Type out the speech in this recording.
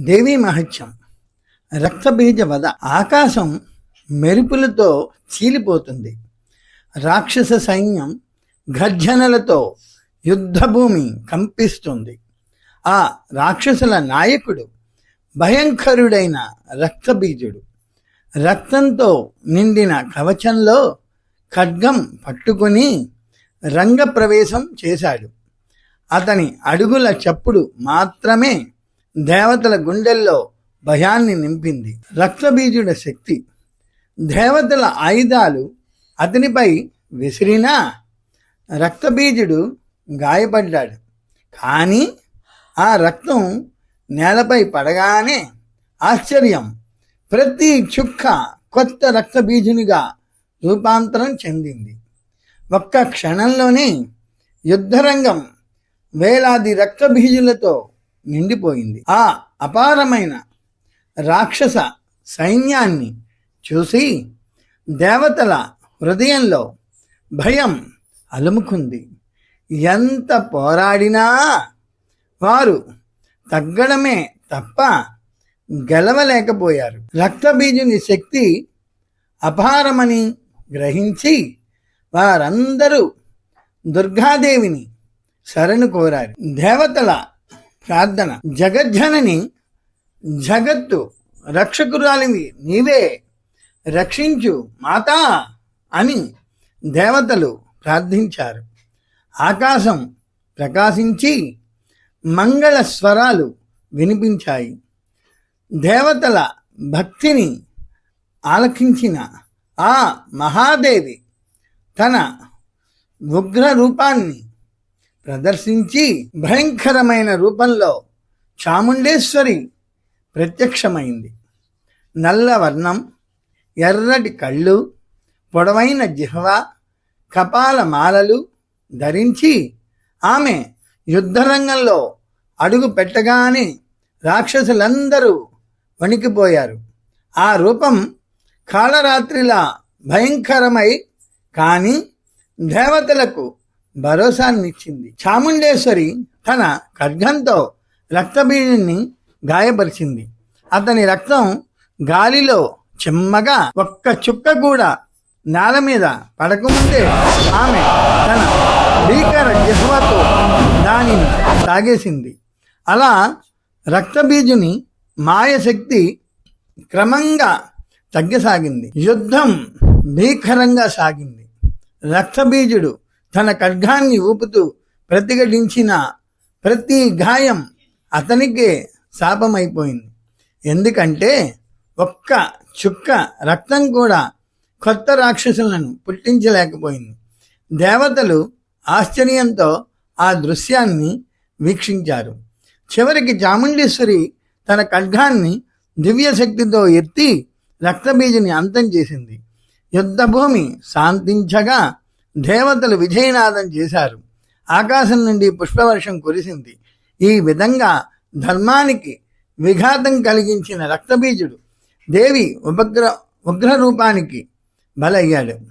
దేవీ మహత్యం. రక్తబీజ వద ఆకాశం మెరుపులతో చీలిపోతుంది. రాక్షస సైన్యం గర్జనలతో యుద్ధభూమి కంపిస్తుంది. ఆ రాక్షసుల నాయకుడు భయంకరుడైన రక్తబీజుడు. రక్తంతో నిండిన కవచంలో ఖడ్గం పట్టుకుని రంగప్రవేశం చేశాడు. అతని అడుగుల చప్పుడు మాత్రమే దేవతల గుండెల్లో భయాన్ని నింపింది. రక్తబీజుడ శక్తి. దేవతల ఆయుధాలు అతనిపై విసిరినా రక్తబీజుడు గాయపడ్డాడు. కానీ ఆ రక్తం నేలపై పడగానే ఆశ్చర్యం. ప్రతి చుక్క కొత్త రక్తబీజునిగా రూపాంతరం చెందింది. ఒక్క క్షణంలోనే యుద్ధరంగం వేలాది రక్తబీజులతో నిండిపోయింది. ఆ అపారమైన రాక్షస సైన్యాన్ని చూసి దేవతల హృదయంలో భయం అలుముకుంది. ఎంత పోరాడినా వారు తగ్గడమే తప్ప గెలవలేకపోయారు. రక్తబీజుని శక్తి అపారమని గ్రహించి వారందరూ దుర్గాదేవిని శరణు కోరారు. దేవతల ప్రార్థన. జగజ్జనని జగత్తు రక్షకురాలివి నీవే రక్షించు మాతా అని దేవతలు ప్రార్థించారు. ఆకాశం ప్రకాశించి మంగళ స్వరాలు వినిపించాయి. దేవతల భక్తిని ఆలకించిన ఆ మహాదేవి తన ఉగ్ర రూపాన్ని ప్రదర్శించి భయంకరమైన రూపంలో చాముండేశ్వరి ప్రత్యక్షమైంది. నల్ల వర్ణం ఎర్రటి కళ్ళు పొడవైన జిహ్వ కపాల మాలలు ధరించి ఆమె యుద్ధరంగంలో అడుగు పెట్టగానే రాక్షసులందరూ వణికిపోయారు. ఆ రూపం కాళరాత్రిలా భయంకరమై కానీ దేవతలకు భరోసానిచ్చింది చాముండేశ్వరి తన ఖడ్గంతో రక్తబీజుని గాయపరిచింది. అతని రక్తం గాలిలో చిమ్మగా ఒక్క చుక్క కూడా నేల మీద పడకముందే ఆమె తన భీకర జిహ్వతో దానిని తాగేసింది. అలా రక్తబీజుని మాయశక్తి క్రమంగా తగ్గసాగింది. యుద్ధం భీకరంగా సాగింది. రక్తబీజుడు తన ఖడ్గాన్ని ఊపుతూ ప్రతిఘటించిన ప్రతి గాయం అతనికే శాపమైపోయింది. ఎందుకంటే ఒక్క చుక్క రక్తం కూడా కొత్త రాక్షసులను పుట్టించలేకపోయింది. దేవతలు ఆశ్చర్యంతో ఆ దృశ్యాన్ని వీక్షించారు. చివరికి చాముండేశ్వరి తన ఖడ్గాన్ని దివ్యశక్తితో ఎత్తి రక్తబీజిని అంతం చేసింది. యుద్ధభూమి శాంతించగా దేవతలు విజయనాదం చేశారు. ఆకాశం నుండి పుష్పవర్షం కురిసింది. ఈ విధంగా ధర్మానికి విఘాతం కలిగించిన రక్తబీజుడు దేవి ఉపగ్ర ఉగ్ర రూపానికి బలయ్యాడు.